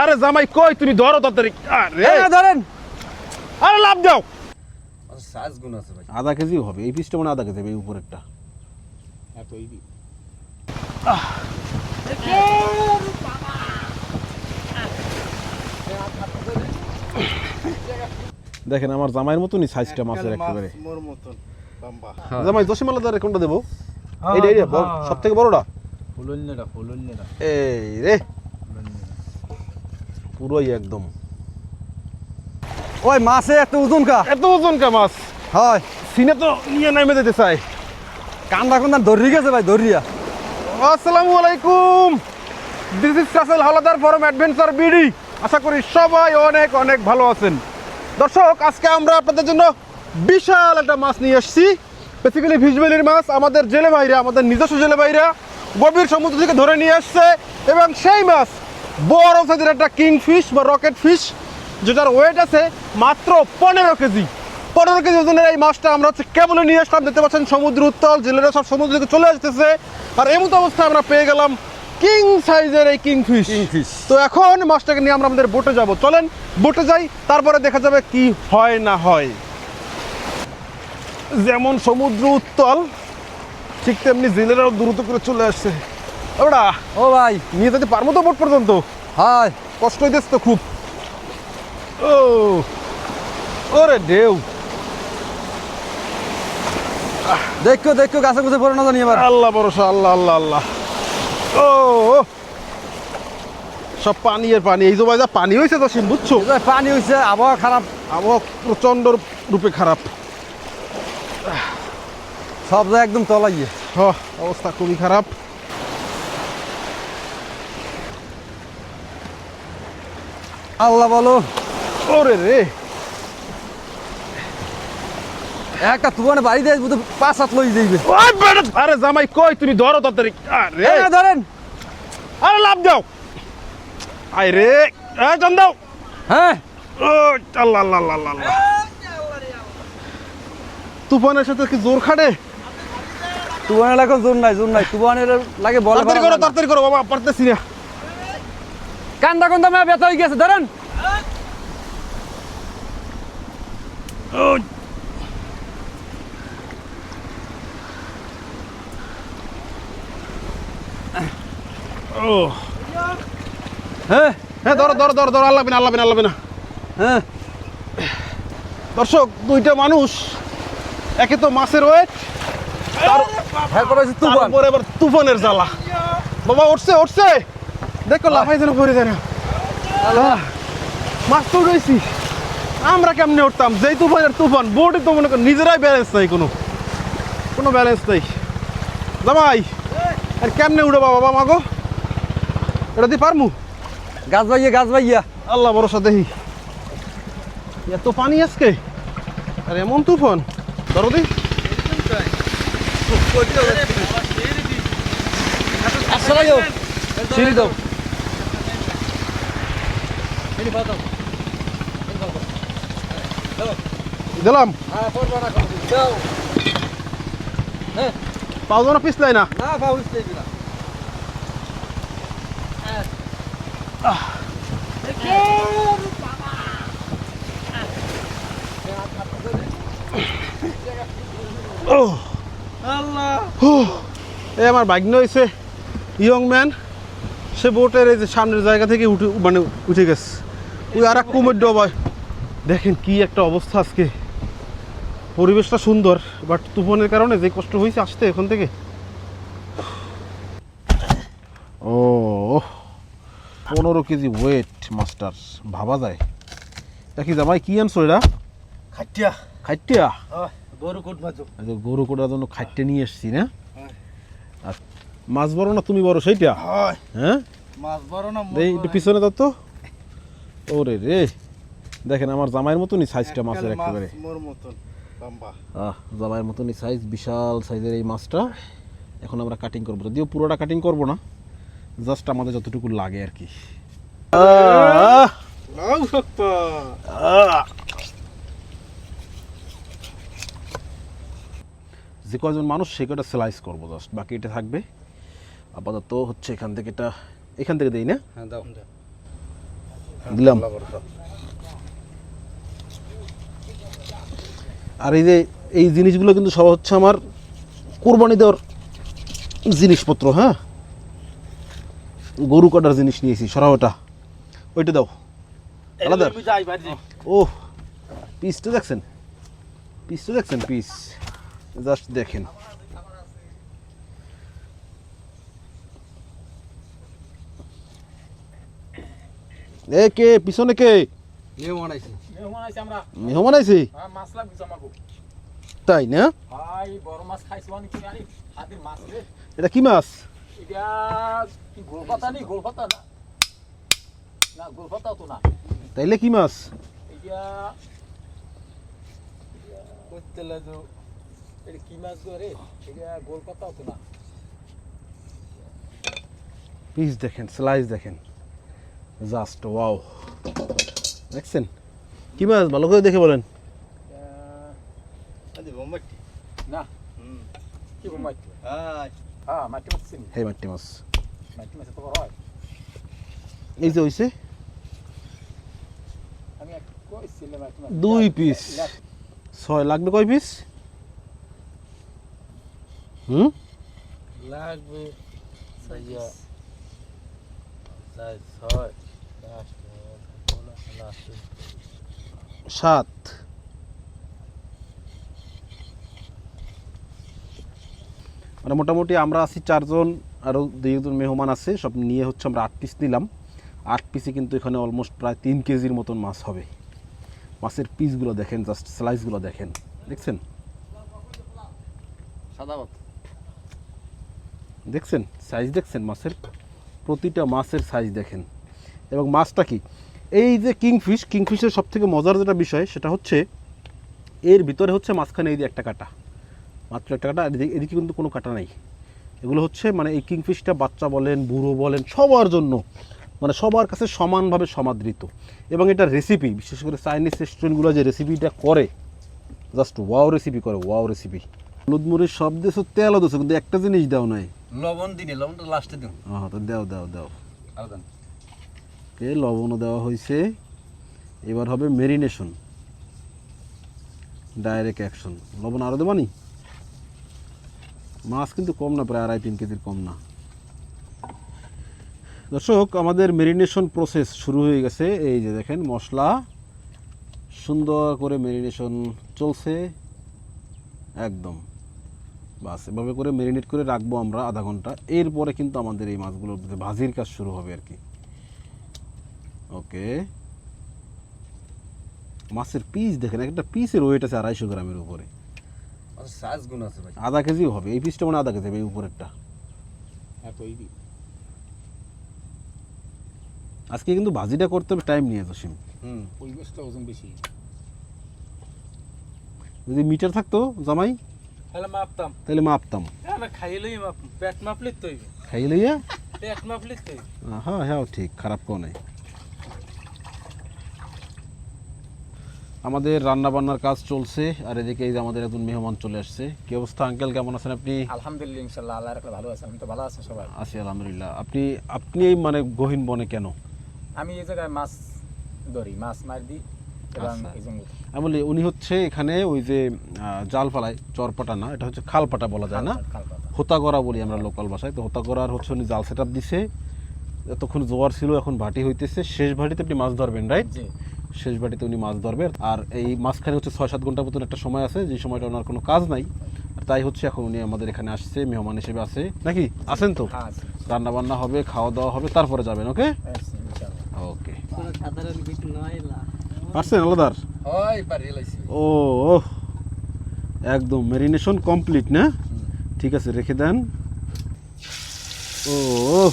আরে জামাই কই তুমি? ধরো তাড়াতাড়ি। আরে। এই ধরেন। আরে লাভ দাও। সাইজ গুণ আছে ভাই। আধা কেজি হবে। এই পিসটা মানে আধা কেজি হবে এই উপরেরটা এত ইবি দেখেন আমার জামাইয়ের মতনই সাইজটা মাছের একেবারে। লম্বা। জামাই দশমালা দারে কোনটা দেবো? এইটা এইটা সব থেকে বড়টা? ফুলন্যটা ফুলন্যটা এই রে। পুরোই একদম। ওই মাছে এত ওজন কা। এত ওজন কা মাছ? হয়। সিনে তো নিয়ে নামে যেতে চাই। কান্দা কুন্দা ধরি গেছে ভাই ধরিয়া আসসালামু আলাইকুম। This is Rasel Howlader from adventure BD আশা করি সবাই অনেক অনেক ভালো আছেন। দর্শক আজকে আমরা আপনাদের জন্য বিশাল একটা মাছ নিয়ে এসেছি। বেসিক্যালি ভিজবেলির মাছ আমাদের জেলে ভাইরা আমাদের নিজস্ব জেলে ভাইরা গভীর সমুদ্র থেকে ধরে নিয়ে আসছে এবং সেই মাছ বড় সাইজের একটা কিং ফিশ বা রকেট ফিশ যেটার ওয়েট আছে মাত্র পনেরো কেজি। পনেরো কেজি ওজনের এই মাছটা আমরা হচ্ছে কেবলে নিয়ে আসলাম দেখতে পাচ্ছেন সমুদ্র উত্তল জেলেরা সব সমুদ্র থেকে চলে আসতেছে। আর এমত অবস্থায় আমরা পেয়ে গেলাম কিং সাইজের এই কিং ফিশ Kingfish। তো এখন মাছটাকে নিয়ে আমরা আমাদের বোটে যাব। চলেন বোটে যাই তারপরে দেখা যাবে কি হয় না হয়। যেমন সমুদ্র উত্তল ঠিক তেমনি জেলেরাও দ্রুত করে চলে আসছে। ওরা ও ভাই। নিয়ে যেতে পারব তো বোট পর্যন্ত? হয়। কষ্ট হইতেছে তো খুব। ও। ওরে ঢেউ। দেখো দেখো গাছে গুছে পড়ে না জানি এবার। আল্লাহ ভরসা আল্লাহ আল্লাহ আল্লাহ। ও। সব পানি আর পানি। এই যে ভাই যা পানি হয়েছে তো সিম বুঝছ? পানি হইছে আবহাওয়া খারাপ। আবহাওয়া প্রচণ্ড রূপে খারাপ। সব জায়গা একদম তলাইয়ে। হ, অবস্থা খুবই খারাপ। আল্লাহ বলো। ওরে রে। একটা তুয়ানে বাড়ি দেয় বুঝতে পাঁচ হাত লই যাইবে। ওই বেটা, আরে জামাই কই তুমি? ধরো তাড়াতাড়ি। আরে। ধরেন। আরে লাভ দাও। আই রে। এ জান দাও। হ্যাঁ। ও আল্লাহ আল্লাহ আল্লাহ আল্লাহ, তুফানের সাথে কি জোর খাটে? তুয়ানের এখন জোর নাই জোর নাই। তুয়ানের লাগে বলে তাড়াতাড়ি করো তাড়াতাড়ি করো বাবা পারতেছি না। কান্দা কান্দা মা ব্যথা হয়ে গেছে ধরেন। ও হ্যাঁ? হ্যাঁ ধরো ধরো ধরো ধরো আল্লাহ বিনা আল্লাহ বিনা আল্লাহ বিনা। হ্যাঁ। দর্শক দুইটা মানুষ একে তো মাছের ওয়েট তারপরে তুফানের জ্বালা বাবা উঠছে উঠছে। দেখো লাফাই যেন পড়ে যায় না। আল্লাহ মাছ তো উঠেছি আমরা কেমনে উঠতাম? যেই তুফানের তুফান বোর্ডে তো মনে কর নিজেরাই ব্যালেন্স নাই কোনো। কোনো ব্যালেন্স নেই। জামাই আর কেমনে উঠে বাবা মাগো? এটা দিয়ে পারমু? গাছ বাইয়া গাছ বাইয়া আল্লাহ ভরসা দেখি এত পানি আজকে? আর এমন তুফান। ধরো দি। সিঁড়ি দাও। দিলাম। হ্যাঁ পড়বা না পাও না পিছলাই না? না ও। আমার ভাগ্ন হয়েছে ইয়ং ম্যান সে বোটের এই যে সামনের জায়গা থেকে উঠে মানে উঠে গেছে। ওই আর এক কুমির ডবায় দেখেন কি একটা অবস্থা আজকে। পরিবেশটা সুন্দর বাট তুফানের কারণে যে কষ্ট হয়েছে আসতে এখান থেকে। ও পনেরো কেজি ওয়েট মাস্টার ভাবা যায়। দেখি জামাই কি আনছো এটা? খাটিয়া খাইটিয়া? গরু কোট মাছ গরু কোটার জন্য খাইটে নিয়ে এসছি না? আর মাছ বড় না তুমি বড় সেইটা? হয়। হ্যাঁ? মাছ বড় না একটু পিছনে দাও তো। ওরে রে। দেখেন আমার জামাইয়ের মতনই সাইজটা মাছের একেবারে। জামাইয়ের মতনই সাইজ বিশাল সাইজের এই মাছটা। এখন আমরা কাটিং করব। যদিও পুরোটা কাটিং করব না জাস্ট আমাদের যতটুকু লাগে আর কি! যে কয়জন মানুষ সে কয়টা স্লাইস করব জাস্ট বাকি এটা থাকবে। আপাতত হচ্ছে এখান থেকে এটা এখান থেকে দেই না? হ্যাঁ দাও। দিলাম। আর এই যে এই জিনিসগুলো কিন্তু সব হচ্ছে আমার কোরবানি দেওয়ার জিনিসপত্র হ্যাঁ? গরু কাটার জিনিস নিয়েছি সরা ওটা ওইটা দাও। আলাদা ও পিসটা দেখছেন? পিসটা দেখছেন? পিস জাস্ট দেখেন। এ কে পিছনে কে? মেহমান আইছে। মেহমান আইছে আমরা। মেহমান আইছে? হ্যাঁ মাছ লাগবে আমাকে তাই না? ভাই বড় মাছ খাইছো অনেক কি জানি? হাতের মাছ রে। এটা কি মাছ? এটা কি গোলপাতা নেই গোলপাতা না। না গোলপাতা তো না। তাইলে কি মাছ? এটা করতে লাগো এটা কি মাছ গো রে? এটা গোলপাতা তো না। পিস দেখেন স্লাইস দেখেন। Just wow. দেখছেন? কি মাছ? ভালো করে দেখে বলেন। না। কি হ্যাঁ মাটি মাছ এই যে হইছে? দুই পিস। ছয় লাগবে কয় পিস? হুম? লাগবে ছয় লাস্ট সাত। মানে মোটামুটি আমরা আছি চারজন আরও দুই একজন মেহমান আছে সব নিয়ে হচ্ছে আমরা আট পিস নিলাম। আট পিসে কিন্তু এখানে অলমোস্ট প্রায় তিন কেজির মতন মাছ হবে। মাছের পিসগুলো দেখেন জাস্ট স্লাইসগুলো দেখেন। দেখছেন? দেখছেন? সাইজ দেখছেন মাছের? প্রতিটা মাছের সাইজ দেখেন। এবং মাছটা কি? এই যে কিংফিশ কিংফিশের সব থেকে মজার যেটা বিষয় সেটা হচ্ছে এর ভিতরে হচ্ছে মাঝখানে এই যে একটা কাটা। মাত্র একটা কাটা এদিকে এদিকে কিন্তু কোনো কাটা নাই। এগুলো হচ্ছে মানে এই কিংফিশটা বাচ্চা বলেন বুড়ো বলেন সবার জন্য মানে সবার কাছে সমানভাবে সমাদৃত। এবং এটা রেসিপি বিশেষ করে চাইনিজ রেস্টুরেন্টগুলো যে রেসিপিটা করে জাস্ট ওয়াও রেসিপি করে ওয়াও রেসিপি হলুদ মরিচ সব দেশো তেলও দেশো কিন্তু একটা জিনিস দাও নাই। লবণ দিনে লবণটা লাস্টে দিন হ্যাঁ তো দাও দাও দাও। আর ওকে লবণও দেওয়া হয়েছে? এবার হবে মেরিনেশন ডাইরেক্ট অ্যাকশন লবণ আরও দেবানি? মাছ কিন্তু কম না, প্রায় আড়াই, তিন কেজির কম না। দর্শক, আমাদের মেরিনেশন প্রসেস শুরু হয়ে গেছে। এই যে দেখেন, মশলা সুন্দর করে মেরিনেশন চলছে। একদম। বাস, এভাবে করে মেরিনেট করে রাখব আমরা আধা ঘণ্টা। এরপরে কিন্তু আমাদের এই মাছগুলোর ভাজির কাজ শুরু হবে আর কি। ওকে মাছের পিস দেখেন একটা পিসের ওয়েট আছে আড়াইশো গ্রামের উপরে। আচ্ছা সাইজ গুণ আছে ভাই। আধা কেজিও হবে এই পিসটা মানে আধা কেজি হবে এই উপরেরটা। আজকে কিন্তু ভাজিটা করতে হবে টাইম নিয়ে জসিম ওজন বেশি। যদি মিটার থাকতো জামাই? তাহলে মাপতাম। তাহলে মাপতাম। হ্যাঁ খাইলেই মাপ পেট মাপলে তো খাইয়ে পেট মাপলে তো হ্যাঁ হ্যাঁ ঠিক খারাপ কেউ নেই। আমাদের রান্না বান্নার কাজ চলছে আর এদিকে এই যে আমাদের একজন মেহমান চলে আসছে। কি অবস্থা আঙ্কেল কেমন আছেন আপনি? আলহামদুলিল্লাহ ইনশাআল্লাহ আল্লাহ রাখলে ভালো আছে আমি তো ভালো আছি সবাই। আছি আলহামদুলিল্লাহ। আপনি আপনি এই মানে গহীন বনে কেন? আমি এই জায়গায় মাছ ধরি মাছ মার দিই আচ্ছা। আমি বলি উনি হচ্ছে এখানে ওই যে জাল ফালায় চরপাটা না এটা হচ্ছে খালপাটা বলা যায় না? হোতাগড়া বলি আমরা লোকাল ভাষায়। তো হোতাগড়ার হচ্ছে উনি জাল সেট আপ দিছে। এতক্ষণ জোয়ার ছিল এখন ভাটি হইতেছে। শেষ ভাটিতে আপনি মাছ ধরবেন রাইট জি। শেষ ভাটিতে উনি মাছ ধরবেন আর এই মাঝখানে হচ্ছে ছয় সাত ঘণ্টার মতন একটা সময় আছে যে সময়টা ওনার কোনো কাজ নাই। আর তাই হচ্ছে এখন উনি আমাদের এখানে আসছে মেহমান হিসেবে আছে। নাকি? আছেন তো? হ্যাঁ রান্না বান্না হবে খাওয়া দাওয়া হবে তারপরে যাবেন ওকে? ওকে। পারছেন আলাদার? হয় ও ওহ, একদম মেরিনেশন কমপ্লিট না? ঠিক আছে রেখে দেন। ও ওহ,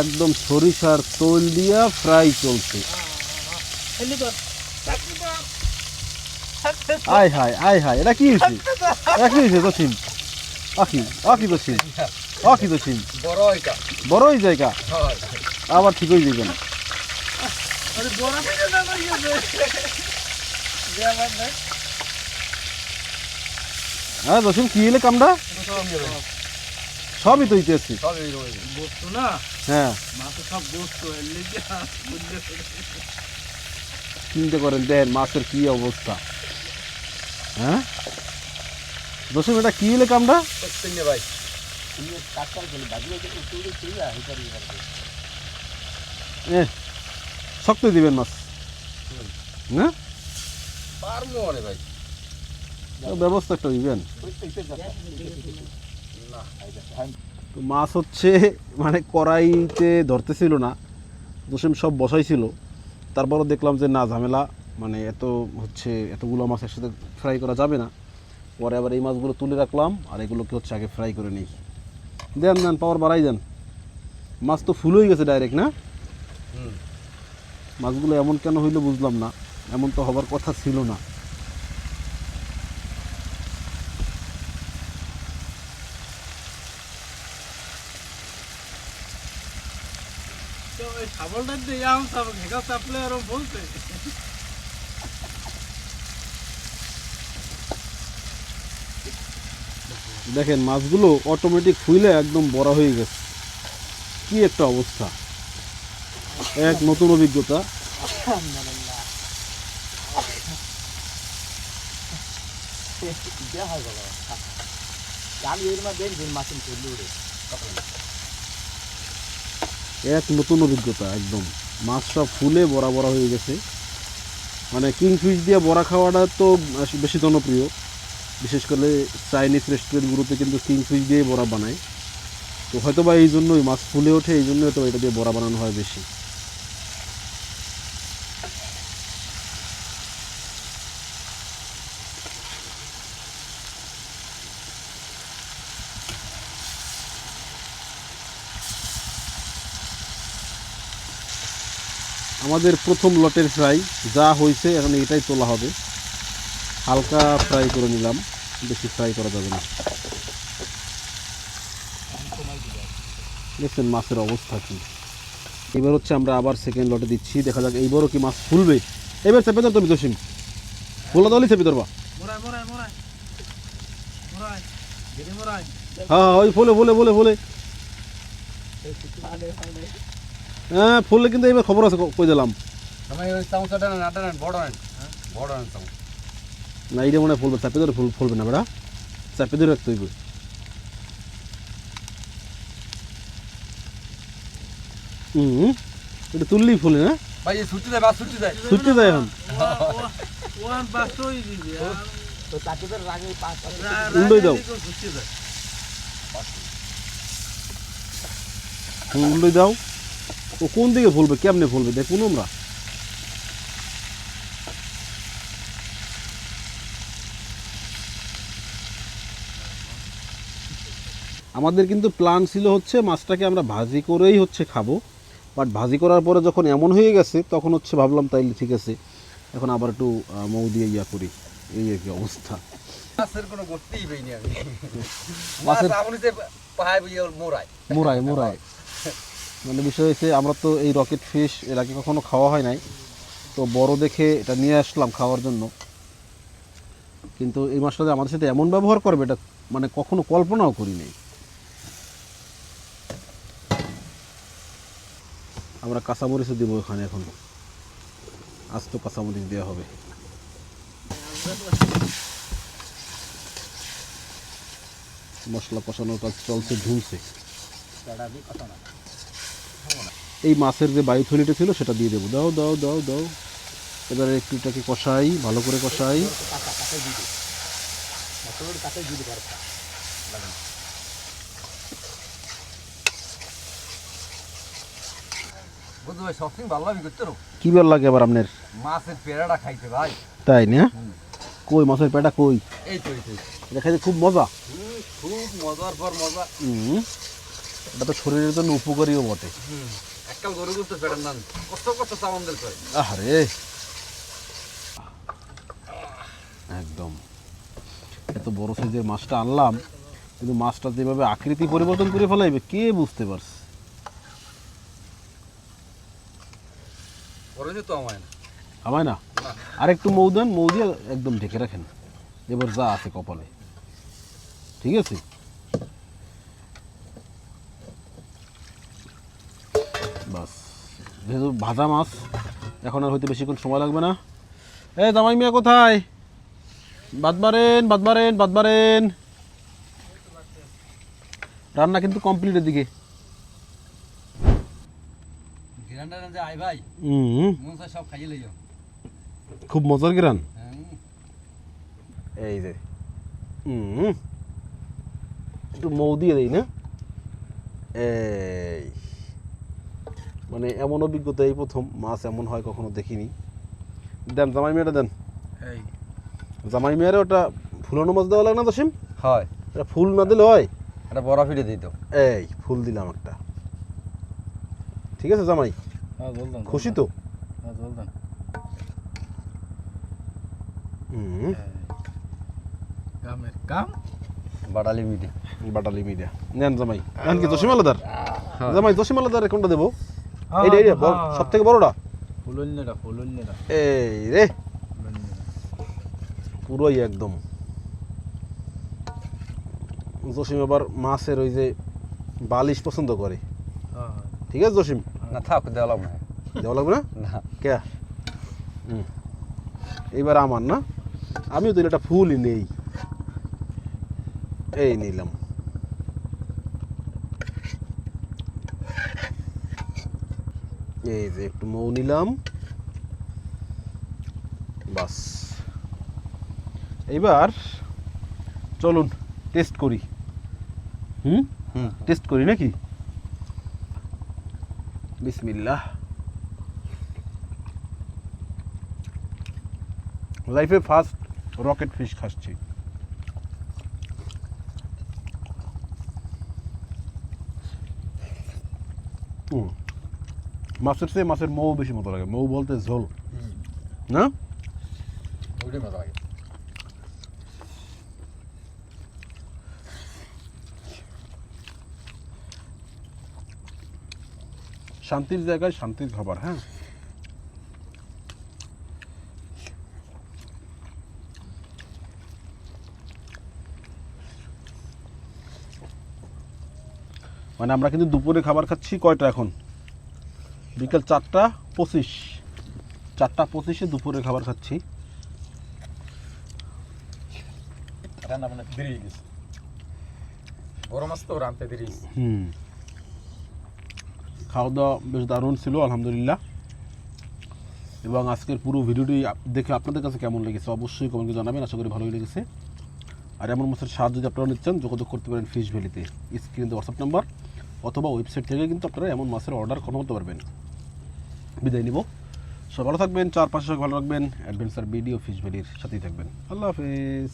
একদম সরিষার তৈল দিয়া ফ্রাই চলছে। আয় হায় আয় হায় এটা কি হয়েছে? এটা কি হয়েছে দক্ষিণ আকি আকি দক্ষিণ আকি বড় বড়ই জায়গা। আবার ঠিক হয়ে যাবেন হ্যাঁ দক্ষিণ কি এলে কামটা? সবই তো এইরকম বস্তু না? হ্যাঁ। সব বস্তু চিন্তা করেন দেন মাছের কি অবস্থা? হ্যাঁ? দশম এটা কি হলে কামটা? ভাই। শক্ত দিবেন মাছ। হ্যাঁ ভাই। ব্যবস্থা একটা দিবেন। তো মাছ হচ্ছে মানে কড়াইতে ধরতেছিল না। দশম সব বসাইছিল। তারপরও দেখলাম যে না ঝামেলা মানে এত হচ্ছে এতগুলো মাছ একসাথে ফ্রাই করা যাবে না। পরে আবার এই মাছগুলো তুলে রাখলাম আর এগুলোকে হচ্ছে আগে ফ্রাই করে নিই। দেন দেন পাওয়ার বাড়াই দেন। মাছ তো ফুল হয়ে গেছে ডাইরেক্ট না? মাছগুলো এমন কেন হইল বুঝলাম না। এমন তো হবার কথা ছিল না। দেখেন মাছগুলো অটোমেটিক ফুইলে একদম বড় হয়ে গেছে। কি একটা অবস্থা। এক নতুন অভিজ্ঞতা। দেখা গেল মাছের এক নতুন অভিজ্ঞতা, একদম। মাছ সব ফুলে বড়া বড়া হয়ে গেছে। মানে কিং কিংফিশ দিয়ে বড়া খাওয়াটা তো বেশি জনপ্রিয়। বিশেষ করে চাইনিজ রেস্টুরেন্টগুলোতে কিন্তু কিং কিংফিশ দিয়ে বড়া বানায়। তো হয়তো বা এই জন্যই মাছ ফুলে ওঠে, এই জন্যই হয়তো এটা দিয়ে বড়া বানানো হয় বেশি। আমাদের প্রথম লটের ফ্রাই যা হয়েছে এখন এটাই তোলা হবে। হালকা ফ্রাই করে নিলাম বেশি ফ্রাই করা যাবে না। দেখছেন মাছের অবস্থা কি। এবার হচ্ছে আমরা আবার সেকেন্ড লটে দিচ্ছি দেখা যাক এইবারও কি মাছ ফুলবে। এবার চেপে ধর তুমি জসিম। ফুলা দলই চেপে ধরবা। হ্যাঁ হ্যাঁ ওই ফুলে ফুলে ফুলে ফুলে। হ্যাঁ ফুললে কিন্তু এবার খবর আছে ক- কই দিলাম। চামচাটা না এইটা মনে হয় ফুলবে চাপে ধরে ফুল ফুলবে না বেড়া চাপে ধরে রাখতে হইবে। হুম এটা তুললেই ফুলে না ভাই ছুটি যায় মাছ ছুটি যায় ছুটতে যায় এখন। ওয়ান পাঁচশোই দিবি তো তাকে তো রাগে পাঁচ উল্টোই দাও। ছুটতে যায় উল্টোই দাও। ও কোন দিকে ফুলবে কেমনে ফুলবে দেখুন আমরা। আমাদের কিন্তু প্ল্যান ছিল হচ্ছে মাছটাকে আমরা ভাজি করেই হচ্ছে খাব। বাট ভাজি করার পরে যখন এমন হয়ে গেছে তখন হচ্ছে ভাবলাম তাইলে ঠিক আছে এখন আবার একটু মৌ দিয়ে ইয়া করি। এই আর কি অবস্থা। মাছের কোনো গতিই পাইনি আমি। মাছের- মোড়ায় মোরাই মোরাই মানে বিষয় হয়েছে, আমরা তো এই রকেট ফিশ এর আগে কখনো খাওয়া হয় নাই। তো বড় দেখে এটা নিয়ে আসলাম খাওয়ার জন্য। কিন্তু এই মাছটা আমাদের সাথে এমন ব্যবহার করবে, এটা মানে কখনো কল্পনাও করি আমরা কাঁচামরিচও দিব এখানে এখন। আজ তো কাঁচামরিচ দেওয়া হবে। মশলা কষানোর কাজ চলছে, ঝুলছে। এই মাছের যে বায়ু থলিটা ছিল সেটা দিয়ে দেবো। দাও দাও দাও দাও। এবারে একটু এটাকে কষাই ভালো করে কষাই। কি বার লাগে আবার আপনার? মাছের পেড়াটা খাইতে ভাই। তাই না? কই মাছের পেটা কই? এই তো এটা খাইতে খুব মজা। খুব মজার পর মজা। এটা তো শরীরের জন্য উপকারীও বটে। এককাল গরু নাম করে আরে একদম। এত বড় সাইজের মাছটা আনলাম কিন্তু মাছটা যেভাবে আকৃতি পরিবর্তন করে ফেলাইবে কে বুঝতে পারছে? তো আমায় না। আমায় না? আর একটু মৌ দেন মৌ দিয়ে একদম ঢেকে রাখেন। এবার যা আছে কপালে। ঠিক আছে? যেহেতু ভাজা মাছ এখন আর হইতে বেশিক্ষণ সময় লাগবে না। এ জামাই মিয়া কোথায়? বাদ বারেন বাদ বারেন বাদ বারেন রান্না কিন্তু কমপ্লিটের দিকে। ঘিরানটা যে আই ভাই। হুম। চাই সব খাইয়ে লইও। খুব মজার গিরান এই যে। হুম। একটু মৌ দিয়ে দেই না? এই। মানে এমন অভিজ্ঞতা এই প্রথম মাছ এমন হয় কখনো দেখিনি। দেন জামাই মেয়েটা দেন। এই। জামাই মেয়েরা ওটা ফুলানো মাছ দেওয়া লাগে না দশিম হয়। এটা ফুল না দিলে হয়? এটা বড় ফিটে দিত। এই ফুল দিলাম একটা। ঠিক আছে জামাই? হ্যাঁ খুশি তো? হ্যাঁ কামের কাম। বাটালি মিডিয়া নেন জামাই। নেন কি জসিম আলাদার? জামাই জসিম আলাদার কোনটা দেবো? এইটা এইটা সব থেকে বড়টা? ফুলন্যটা ফুলন্যটা এই রে। পুরোই একদম। জসিম আবার মাছের ওই যে বালিশ পছন্দ করে। ঠিক আছে জসিম? না থাক দেওয়া লাগবে না। দেওয়া লাগবে না? না। কে? এইবার আমার না আমিও তো একটা ফুলই নেই। এই নিলাম। এই যে একটু মৌ নিলাম। বাস। এইবার চলুন টেস্ট করি। হুম? হুম। টেস্ট করি নাকি? বিসমিল্লাহ। লাইফে ফার্স্ট রকেট ফিশ খাচ্ছি। হুম। মাছের চেয়ে মাছের মৌ বেশি মতো লাগে। মৌ বলতে ঝোল। না? ওইটাই মজা লাগে। শান্তির জায়গায় শান্তির খাবার হ্যাঁ? মানে আমরা কিন্তু দুপুরে খাবার খাচ্ছি কয়টা এখন? বিকাল চারটা পঁচিশ। চারটা পঁচিশে দুপুরে খাবার খাচ্ছি। হুম। খাওয়া দাওয়া বেশ দারুণ ছিল আলহামদুলিল্লাহ। এবং আজকের পুরো ভিডিওটি দেখে আপনাদের কাছে কেমন লেগেছে অবশ্যই কমেন্টে জানাবেন আশা করি ভালোই লেগেছে। আর এমন মাছের সাহায্য যদি আপনারা নিচ্ছেন যোগাযোগ করতে পারেন ফিশ ভ্যালিতে। স্ক্রিনে হোয়াটসঅ্যাপ নাম্বার অথবা ওয়েবসাইট থেকে কিন্তু আপনারা এমন মাছের অর্ডার করতে পারবেন। বিদায় নিব। সব ভালো থাকবেন, চারপাশে ভালো রাখবেন অ্যাডভেঞ্চার ভিডিও ফিশ ভ্যালির সাথেই থাকবেন। আল্লাহ হাফেজ।